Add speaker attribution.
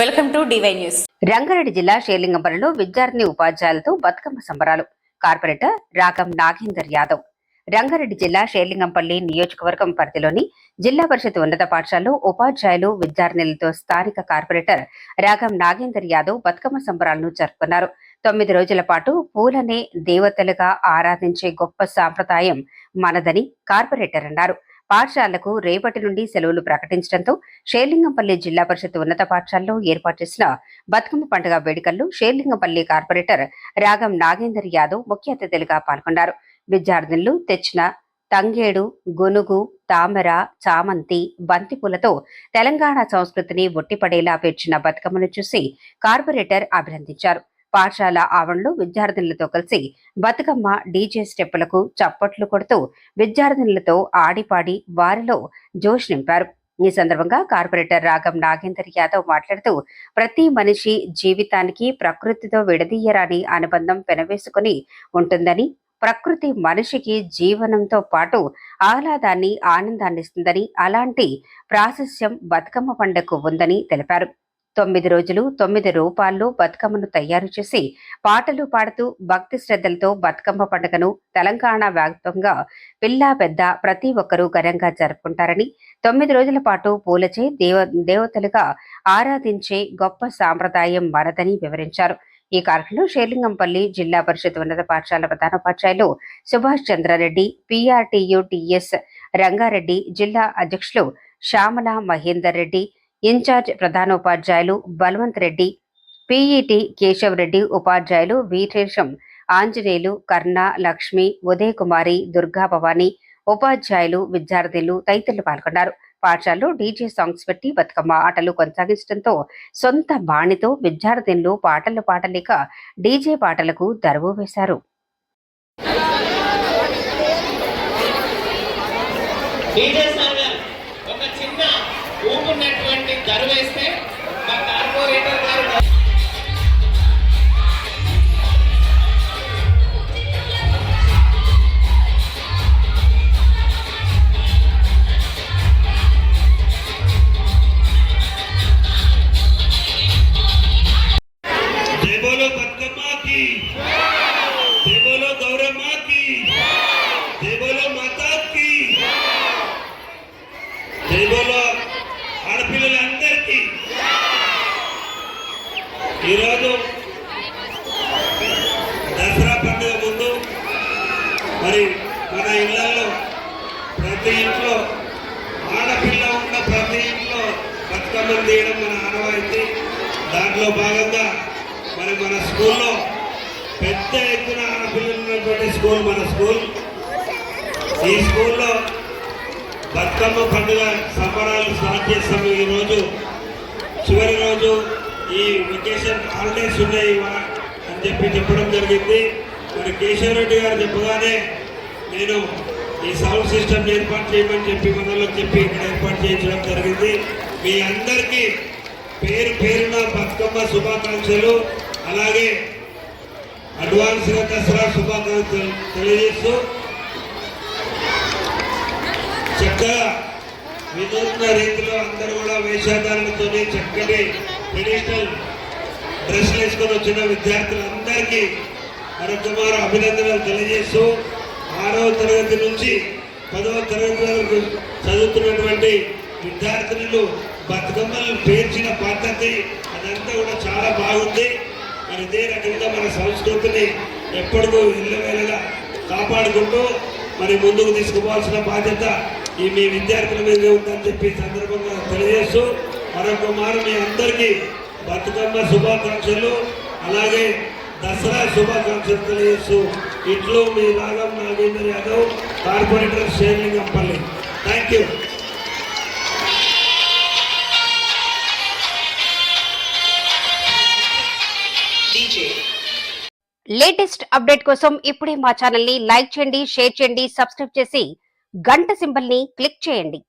Speaker 1: Welcome to DY news.
Speaker 2: Rangareddy జిల్లా షేర్లింగంపల్లిలో విద్యార్థిని ఉపాధ్యాయులతో బతుకమ్మ సంబరాలు. కార్పొరేటర్ రాగం నాగేందర్ యాదవ్. రంగారెడ్డి జిల్లా షేర్లింగంపల్లి నియోజకవర్గం పరిధిలోని జిల్లా పరిషత్ ఉన్నత పాఠశాలలో ఉపాధ్యాయులు విద్యార్థినులతో స్థానిక కార్పొరేటర్ రాగం నాగేందర్ యాదవ్ బతుకమ్మ సంబరాలను జరుపుకున్నారు. తొమ్మిది రోజుల పాటు పూలనే దేవతలుగా ఆరాధించే గొప్ప సాంప్రదాయం మనదని కార్పొరేటర్ అన్నారు. పాఠశాలకు రేపటి నుండి సెలవులు ప్రకటించడంతో షేర్లింగంపల్లి జిల్లా పరిషత్ ఉన్నత పాఠశాలలో ఏర్పాటు చేసిన బతుకమ్మ పండుగ వేడుకల్లో షేర్లింగంపల్లి కార్పొరేటర్ రాగం నాగేందర్ యాదవ్ ముఖ్య అతిథులుగా పాల్గొన్నారు. విద్యార్థినులు తెచ్చిన తంగేడు గునుగు తామర చామంతి బంతిపూలతో తెలంగాణ సంస్కృతిని ఒట్టిపడేలా పేర్చిన బతుకమ్మను చూసి కార్పొరేటర్ అభినందించారు. పాఠశాల ఆవరణలో విద్యార్థినులతో కలిసి బతుకమ్మ డీజే స్టెప్పులకు చప్పట్లు కొడుతూ విద్యార్థినులతో ఆడిపాడి వారిలో జోష్ నింపారు. ఈ సందర్భంగా కార్పొరేటర్ రాగం నాగేందర్ యాదవ్ మాట్లాడుతూ ప్రతి మనిషి జీవితానికి ప్రకృతితో విడదీయరాని అనుబంధం పెనవేసుకుని ఉంటుందని ప్రకృతి మనిషికి జీవనంతో పాటు ఆహ్లాదాన్ని ఆనందాన్ని ఇస్తుందని అలాంటి ప్రాశస్యం బతుకమ్మ పండుగకు ఉందని తెలిపారు. తొమ్మిది రోజులు తొమ్మిది రూపాల్లో బతుకమ్మను తయారు చేసి పాటలు పాడుతూ భక్తి శ్రద్ధలతో బతుకమ్మ పండుగను తెలంగాణ వ్యాప్తంగా పిల్లా పెద్ద ప్రతి ఒక్కరూ ఘనంగా జరుపుకుంటారని తొమ్మిది రోజుల పాటు పూలచే దేవ దేవతలుగా ఆరాధించే గొప్ప సాంప్రదాయం మనదని వివరించారు. ఈ కార్యక్రమంలో షేర్లింగంపల్లి జిల్లా పరిషత్ ఉన్నత పాఠశాల ప్రధానోపాధ్యాయులు సుభాష్ చంద్రారెడ్డి పిఆర్టీయు టిఎస్ రంగారెడ్డి జిల్లా అధ్యక్షులు శ్యామల మహేందర్ రెడ్డి ఇన్ఛార్జ్ ప్రధానోపాధ్యాయులు బలవంత్ రెడ్డి పిఈటి కేశవ్ రెడ్డి ఉపాధ్యాయులు వీరేశం ఆంజనేయులు కర్ణ లక్ష్మి ఉదయకుమారి దుర్గా భవాని ఉపాధ్యాయులు విద్యార్థులు తదితరులు పాల్గొన్నారు. పాఠశాలలో డీజే సాంగ్స్ పెట్టి బతుకమ్మ ఆటలు కొనసాగించడంతో సొంత బాణితో విద్యార్థులు పాటలు పాడలేక డీజే పాటలకు దరువు వేశారు.
Speaker 3: డీజే ఊపున్నటువంటి దరువేస్తే మా కార్పొరేటర్ గారు
Speaker 4: जय बोलो बदकम्मा की जय बोलो गौरम्मा की ఈరోజు దసరా పండుగ ముందు మరి మన ఇళ్ళలో ప్రతి ఇంట్లో ఆడపిల్ల ఉన్న ప్రతి ఇంట్లో బతుకమ్మను తీయడం మన ఆనవాయితీ. దాంట్లో భాగంగా మరి మన స్కూల్లో పెద్ద ఎత్తున ఆడపిల్లలు ఉన్నటువంటి స్కూల్ మన స్కూల్. ఈ స్కూల్లో బతుకమ్మ పండుగ సంబరాలు స్టార్ట్ చేస్తాము ఈ రోజు చివరి రోజు ఈ వెకేషన్ హాలిడేస్ ఉన్నాయి అని చెప్పి చెప్పడం జరిగింది. మరి కేశవరెడ్డి గారు చెప్పగానే నేను ఈ సౌండ్ సిస్టమ్ ఏర్పాటు చేయమని చెప్పి మనలో చెప్పి ఇక్కడ ఏర్పాటు చేయించడం జరిగింది. మీ అందరికీ పేరు పేరున బతుకమ్మ శుభాకాంక్షలు అలాగే అడ్వాన్స్గా దసరా శుభాకాంక్షలు తెలియజేస్తూ చక్కగా వినూత్న రీతిలో అందరూ కూడా వేషాధారణతో చక్కటి ట్రెడిషనల్ డ్రెస్లు వేసుకొని వచ్చిన విద్యార్థులందరికీ మరొకమారు అభినందనలు తెలియజేస్తూ ఆరవ తరగతి నుంచి పదవ తరగతి వరకు చదువుతున్నటువంటి విద్యార్థినులు బతుకమ్మలను పేర్చిన పద్ధతి అదంతా కూడా చాలా బాగుంది. మరి ఇదే రకంగా మన సంస్కృతిని ఎప్పటికూ ఇళ్ళవేళగా కాపాడుకుంటూ మరి ముందుకు తీసుకోవాల్సిన బాధ్యత ఈ మీ విద్యార్థుల మీద ఉందని చెప్పి సందర్భంగా తెలియజేస్తూ మరొక మారు మీ అందరికీ బతుకమ్మ శుభాకాంక్షలు అలాగే దసరా శుభాకాంక్షలు తెలియజేస్తూ ఇట్లు మీ Ragam Nagendra Yadav corporator Serilingampally thank you
Speaker 2: latest update కోసం ఇప్పుడే మా ఛానల్ని లైక్ చేయండి షేర్ చేయండి సబ్స్క్రైబ్ చేసి గంట సింబల్ని క్లిక్ చేయండి.